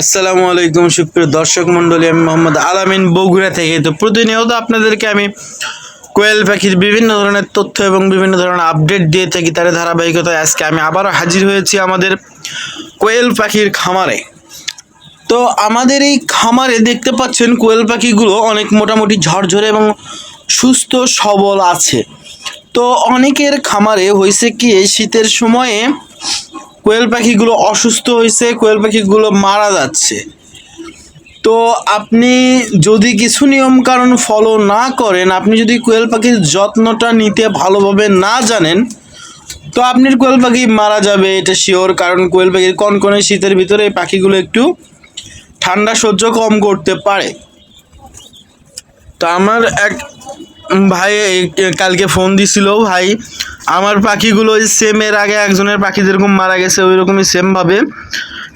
আসসালামু আলাইকুম, সুপ্রিয় দর্শক মন্ডলী আমি মোহাম্মদ আলামিন বগুড়া থেকে। তো প্রতিনিয়ত আপনাদেরকে আমি কোয়েল পাখির বিভিন্ন ধরনের তথ্য এবং বিভিন্ন ধরনের আপডেট দিয়ে থাকি তার ধারাবাহিকতায়। আজকে আমি আবারও হাজির হয়েছি আমাদের কোয়েল পাখির খামারে। তো আমাদের এই খামারে দেখতে পাচ্ছেন কোয়েল পাখিগুলো অনেক মোটামুটি ঝরঝরে এবং সুস্থ, সবল আছে। তো অনেকের খামারে হয়েছে কি শীতের সময়ে কোয়েল পাখিগুলো অসুস্থ হয়েছে, কোয়েল পাখিগুলো মারা যাচ্ছে। তো আপনি যদি কিছু নিয়ম কারণ ফলো না করেন, আপনি যদি কোয়েল পাখির যত্নটা নিতে ভালোভাবে না জানেন, তো আপনার কোয়েল পাখি মারা যাবে, এটা শিওর কারণ কোয়েল পাখির কনকনে শীতের ভিতরে এই পাখিগুলো একটু ঠান্ডা সহ্য কম করতে পারে। তো আমার এক ভাই কালকে ফোন দিছিল ভাই আমার পাখিগুলো ওই সেম এর আগে একজনের পাখি যেরকম মারা গেছে ওই রকমই সেমভাবে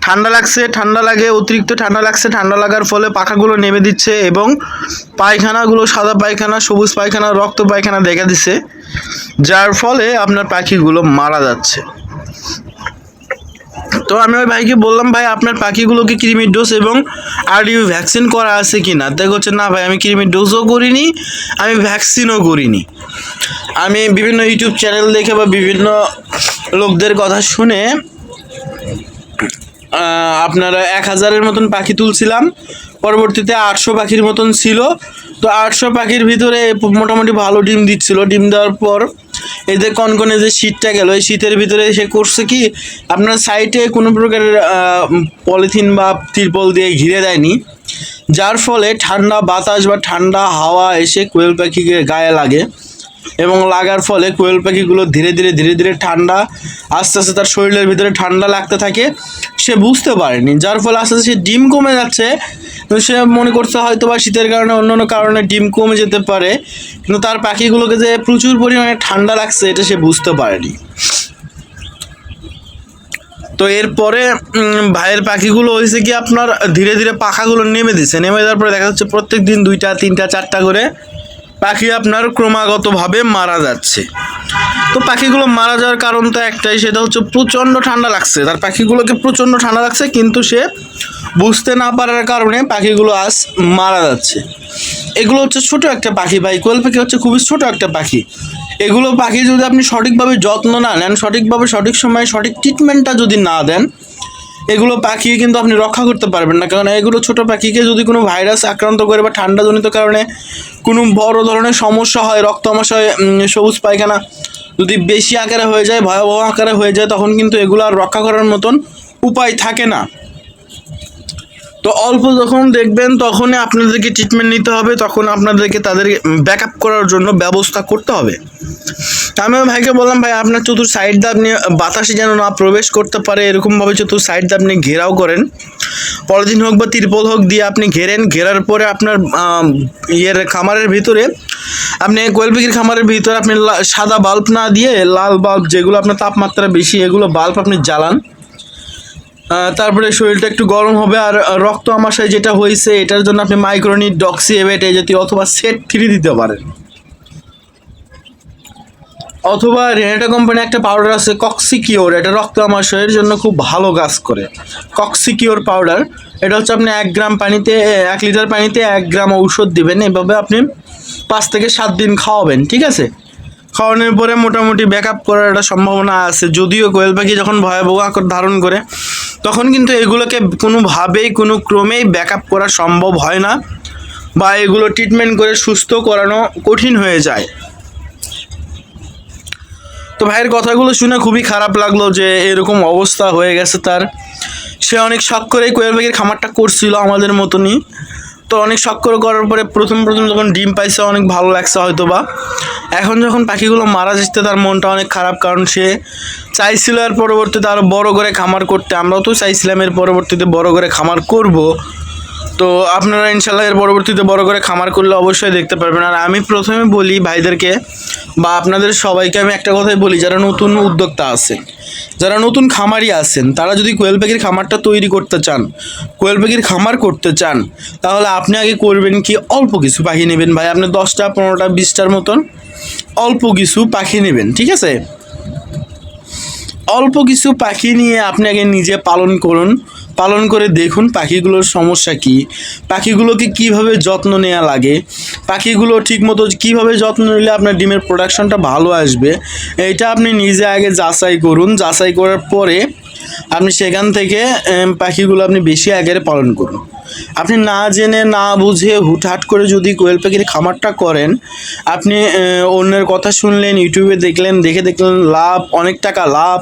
ঠান্ডা লাগছে, ঠান্ডা লাগে, অতিরিক্ত ঠান্ডা লাগছে, ঠান্ডা লাগার ফলে পাখাগুলো নেমে দিচ্ছে এবং পায়খানাগুলো সাদা পায়খানা, সবুজ পায়খানা, রক্ত পায়খানা দেখা দিছে যার ফলে আপনার পাখিগুলো মারা যাচ্ছে। তো আমি ওই ভাইকে বললাম, ভাই, আপনার পাখিগুলোকে কৃমির ডোজ এবং আরডিউ ভ্যাকসিন করা আছে কি না? তাই হচ্ছে না ভাই, আমি কৃমির ডোজও করিনি, আমি ভ্যাকসিনও করিনি। আমি বিভিন্ন ইউটিউব চ্যানেল দেখে বা বিভিন্ন লোকদের কথা শুনে আপনারা এক হাজারের মতন পাখি তুলছিলাম, পরবর্তীতে আটশো পাখির মতন ছিল। তো আটশো পাখির ভিতরে মোটামুটি ভালো ডিম দিচ্ছিল। ডিম দেওয়ার পর এই যে কনকনে যে শীতটা গেল, এই শীতের ভিতরে সে করছে কি, আপনার সাইডে কোনো প্রকারের পলিথিন বা তিরপল দিয়ে ঘিরে দেয়নি। যার ফলে ঠান্ডা বাতাস বা ঠান্ডা হাওয়া এসে কোয়েল পাখিকে গায়ে লাগে। এবং লাগার ফলে কোয়েল পাখিগুলো ধীরে ধীরে ধীরে ধীরে ঠান্ডা, আস্তে আস্তে তার শরীরের ভিতরে ঠান্ডা লাগতে থাকে। সে বুঝতে পারেনি, যার ফলে আস্তে আস্তে সে ডিম কমে যাচ্ছে। সে মনে করছে হয়তো বা শীতের কারণে অন্য অন্য কারণে ডিম কমে যেতে পারে। কিন্তু তার পাখিগুলোকে যে প্রচুর পরিমাণে ঠান্ডা লাগছে, এটা সে বুঝতে পারেনি। তো এরপরে ভাইয়ের পাখিগুলো হয়েছে কি আপনার ধীরে ধীরে পাখাগুলো নেমে দিচ্ছে নেমে যাওয়ার পরে দেখা যাচ্ছে প্রত্যেক দিন দুইটা, তিনটা, চারটা করে পাখি আপনার ক্রমাগতভাবে মারা যাচ্ছে। তো পাখিগুলো মারা যাওয়ার কারণ তো একটাই, সেটা হচ্ছে প্রচণ্ড ঠান্ডা লাগছে। তার পাখিগুলোকে প্রচণ্ড ঠান্ডা লাগছে, কিন্তু সে বুঝতে না পারার কারণে পাখিগুলো আজ মারা যাচ্ছে। এগুলো হচ্ছে ছোট একটা পাখি ভাই, কোয়েল পাখি হচ্ছে খুবই ছোট একটা পাখি। এগুলো পাখি যদি আপনি সঠিকভাবে যত্ন না নেন, সঠিকভাবে সঠিক সময়ে সঠিক ট্রিটমেন্টটা যদি না দেন এগুলো পাখি কিন্তু আপনি রক্ষা করতে পারবেন না। কারণ এগুলো ছোট পাখিকে যদি কোনো ভাইরাস আক্রান্ত করে বা ঠান্ডাজনিত কারণে কোনো বড় ধরনের সমস্যা হয়, রক্ত আমাশয় সবুজ পায়খানা যদি বেশি আকারে হয়ে যায়, ভয়াবহ আকারে হয়ে যায়, তখন কিন্তু এগুলো আর রক্ষা করার মতন উপায় থাকে না। তো অল্প যখন দেখবেন, তখনই আপনাদেরকে ট্রিটমেন্ট নিতে হবে, তখন আপনাদেরকে তাদের ব্যাক করার জন্য ব্যবস্থা করতে হবে। তা আমি ভাইকে বললাম, ভাই, আপনার চতুর সাইড দিয়ে আপনি বাতাসে যেন না প্রবেশ করতে পারে, এরকমভাবে চতুর সাইড দিয়ে আপনি ঘেরাও করেন। পলিথিন হোক বা তিরপল হোক দিয়ে আপনি ঘেরেন, ঘেরার পরে আপনার ইয়ের খামারের ভিতরে আপনি কোয়েল খামারের ভিতরে আপনি সাদা বাল্ব না দিয়ে লাল বাল্ব যেগুলো আপনার তাপমাত্রা বেশি, এগুলো বাল্ব আপনি জ্বালান। তারপরে শরীরটা একটু গরম হবে আর রক্ত আমাশয় যেটা হয়েছে, এটার জন্য আপনি মাইক্রোনিট ডক্সি এভেট এই জাতীয় অথবা সেট থ্রি দিতে পারেন। অথবা রেনেটা কোম্পানি একটা পাউডার আছে কক্সিকিওর এটা রক্ত আমাশয়ের জন্য খুব ভালো কাজ করে। কক্সিকিওর পাউডার এটা হচ্ছে আপনি এক গ্রাম পানিতে, এক লিটার পানিতে এক গ্রাম ঔষধ দিবেন, এভাবে আপনি পাঁচ থেকে সাত দিন খাওয়াবেন, ঠিক আছে? খাওয়ানোর পরে মোটামুটি ব্যাক আপ করার একটা সম্ভাবনা আছে। যদিও কোয়েল পাখি যখন ভয়াবহ আকার ধারণ করে, তখন কিন্তু এগুলোকে কোনোভাবেই, কোনো ক্রমেই ব্যাক আপ করা সম্ভব হয় না বা এগুলো ট্রিটমেন্ট করে সুস্থ করানো কঠিন হয়ে যায়। তো ভাইয়ের কথাগুলো শুনে খুবই খারাপ লাগল যে এরকম অবস্থা হয়ে গেছে তার। সে অনেক শখ করে কোয়েল পাখির খামারটা করছিল আমাদের মতনই। তো অনেক শখ করে করার পরে প্রথম প্রথম যখন ডিম পাইছে, অনেক ভালো লাগছে হয়তো বা এখন যখন পাখিগুলো মারা যাচ্ছে, তার মনটা অনেক খারাপ কারণ সে চাইছিল এর পরবর্তীতে আরও বড় করে খামার করতে। আমরাও তো চাইছিলাম এর পরবর্তীতে বড় করে খামার করব। তো আপনারা ইনশাল্লাহ এর পরবর্তীতে বড় করে খামার করলে অবশ্যই দেখতে পারবেন। আর আমি প্রথমে বলি ভাইদেরকে বা আপনাদের সবাইকে আমি একটা কথাই বলি, যারা নতুন উদ্যোক্তা আছেন, যারা নতুন খামারি আছেন, তারা যদি কোয়েল পাখির খামারটা তৈরি করতে চান, কোয়েল পাখির খামার করতে চান, তাহলে আপনি আগে করবেন কি অল্প কিছু পাখি নেবেন ভাই। আপনি দশটা, পনেরোটা, বিশটার মতন অল্প কিছু পাখি নেবেন, ঠিক আছে? অল্প কিছু পাখি নিয়ে আপনি আগে নিজে পালন করুন। পালন করে দেখুন পাখিগুলোর সমস্যা কি। পাখিগুলোকে কীভাবে যত্ন নেওয়া লাগে? পাখিগুলো ঠিকমতো কীভাবে যত্ন নিলে আপনার ডিমের প্রোডাকশনটা ভালো আসবে? এইটা আপনি নিজে আগে যাচাই করুন। যাচাই করার পরে আপনি সেখান থেকে পাখিগুলো আপনি বেশি আকারে পালন করুন। আপনি না জেনে, না বুঝে হুটহাট করে যদি কোয়েল পাখির খামারটা করেন, আপনি অন্যের কথা শুনলেন, ইউটিউবে দেখলেন, দেখে দেখলেন, লাভ, অনেক টাকা লাভ।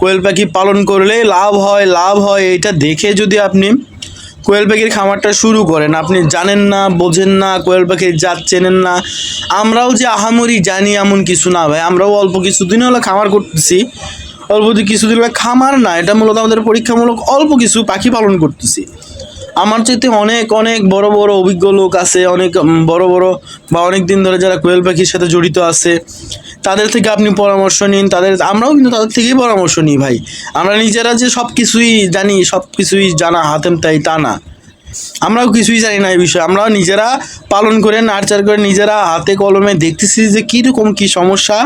কোয়েল পাখি পালন করলে লাভ হয় লাভ হয় এটা দেখে যদি আপনি কোয়েল পাখির খামারটা শুরু করেন, আপনি জানেন না, বোঝেন না, কোয়েল পাখির জাত চেনেন না, আমরাও যে আহামরি জানি এমন কিছু না ভাই, আমরাও অল্প কিছুদিন হলো খামার করতেছি, অল্প কিছু কিছুদিন হলে খামার না, এটা মূলত আমাদের পরীক্ষামূলক অল্প কিছু পাখি পালন করতেছি। আমার চাইতে অনেক অনেক বড় বড় অভিজ্ঞ লোক আছে, অনেক বড় বড় বা অনেক দিন ধরে যারা কোয়েল পাখির সাথে জড়িত আছে, তাদের থেকে আপনি পরামর্শ নিন, তাদের, আমরাও কিন্তু তাদের থেকেই পরামর্শ নিই ভাই। আমরা নিজেরা যে সব কিছুই জানি সব কিছুই জানা হাতেম তাই তা না। আমরাও কিছুই জানি না এই বিষয়ে আমরা নিজেরা পালন করে নার্চার করে নিজেরা হাতে কলমে দেখতেছি যে কীরকম কী সমস্যা।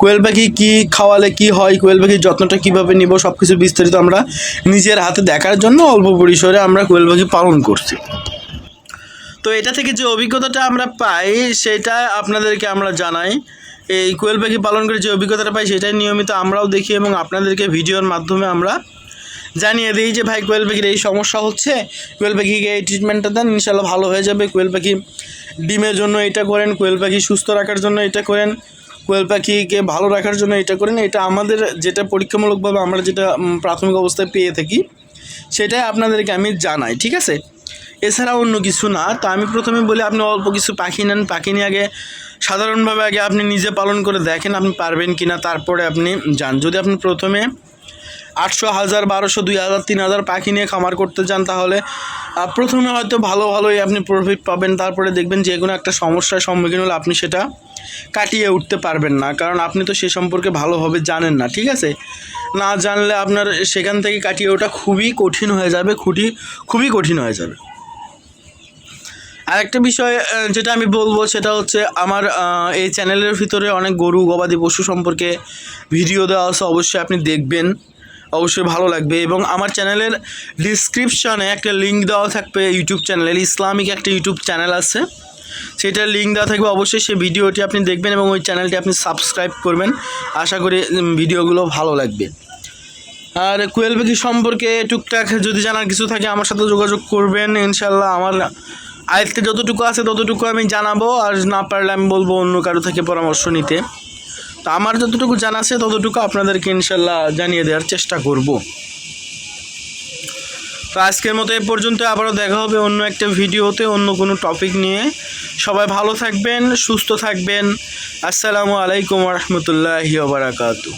কোয়েল পাখি কী খাওয়ালে কি হয়, কোয়েল পাখির যত্নটা কীভাবে নিব সব কিছু বিস্তারিত আমরা নিজের হাতে দেখার জন্য অল্প পরিসরে আমরা কোয়েল পাখি পালন করছি। তো এটা থেকে যে অভিজ্ঞতাটা আমরা পাই, সেটা আপনাদেরকে আমরা জানাই। এই কোয়েল পাখি পালন করে যে অভিজ্ঞতাটা পাই, সেটাই নিয়মিত আমরাও দেখি এবং আপনাদেরকে ভিডিওর মাধ্যমে আমরা জানিয়ে দিই যে, ভাই, কোয়েল পাখির এই সমস্যা হচ্ছে, কোয়েল পাখিকে এই ট্রিটমেন্টটা দেন ইনশাল্লাহ ভালো হয়ে যাবে। কোয়েল পাখি ডিমের জন্য এটা করেন, কোয়েল পাখি সুস্থ রাখার জন্য এটা করেন। কোয়েল পাখিকে ভালো রাখার জন্য এটা করেন। এটা আমাদের যেটা পরীক্ষামূলকভাবে আমরা যেটা প্রাথমিক অবস্থায় পেয়ে থাকি, সেটাই আপনাদেরকে আমি জানাই, ঠিক আছে? এছাড়া অন্য কিছু না। তো আমি প্রথমে বলি, আপনি অল্প কিছু পাখি নেন। পাখি নিয়ে আগে সাধারণভাবে আগে আপনি নিজে পালন করে দেখেন আপনি পারবেন কি না তারপরে আপনি যান। যদি আপনি প্রথমে আটশো হাজার, বারোশো, দুই হাজার, তিন হাজার পাখি নিয়ে খামার করতে চান তাহলে প্রথমে হয়তো ভালো ভালোই আপনি প্রফিট পাবেন। তারপরে দেখবেন যে কোনো একটা সমস্যার সম্মুখীন হলে আপনি সেটা কাটিয়ে উঠতে পারবেন না। কারণ আপনি তো সে সম্পর্কে ভালোভাবে জানেন না, ঠিক আছে? না জানলে আপনার সেখান থেকে কাটিয়ে ওঠা খুবই কঠিন হয়ে যাবে খুবই খুবই কঠিন হয়ে যাবে। আর একটা বিষয় যেটা আমি বলব সেটা হচ্ছে আমার এই চ্যানেলের ভিতরে অনেক গরু গবাদি পশু সম্পর্কে ভিডিও দেওয়া আছে, অবশ্যই আপনি দেখবেন। অবশ্যই ভালো লাগবে এবং আমার চ্যানেলের ডিসক্রিপশনে একটা লিঙ্ক দেওয়া থাকবে ইউটিউব চ্যানেলের ইসলামিক একটা ইউটিউব চ্যানেল আছে। সেটার লিঙ্ক দেওয়া থাকবে অবশ্যই, সেই ভিডিওটি আপনি দেখবেন এবং ওই চ্যানেলটি আপনি সাবস্ক্রাইব করবেন। আশা করি ভিডিওগুলো ভালো লাগবে। আর কোয়েল পাখি সম্পর্কে টুকটাক যদি জানার কিছু থাকে, আমার সাথে যোগাযোগ করবেন ইনশাল্লাহ আমার আয়ত্তে যতটুকু আছে ততটুকু আমি জানাব। আর না পারলে আমি বলব অন্য কারও থেকে পরামর্শ নিতে। তো আমার যতটুকু জানা আছে, ততটুকু আপনাদেরকে ইনশাল্লাহ জানিয়ে দেওয়ার চেষ্টা করব। তো আজকের মতো এ পর্যন্ত, আবারও দেখা হবে অন্য একটা ভিডিওতে, অন্য কোনো টপিক নিয়ে। সবাই ভালো থাকবেন, সুস্থ থাকবেন। আসসালামু আলাইকুম রহমতুল্লাহি বারাকাতু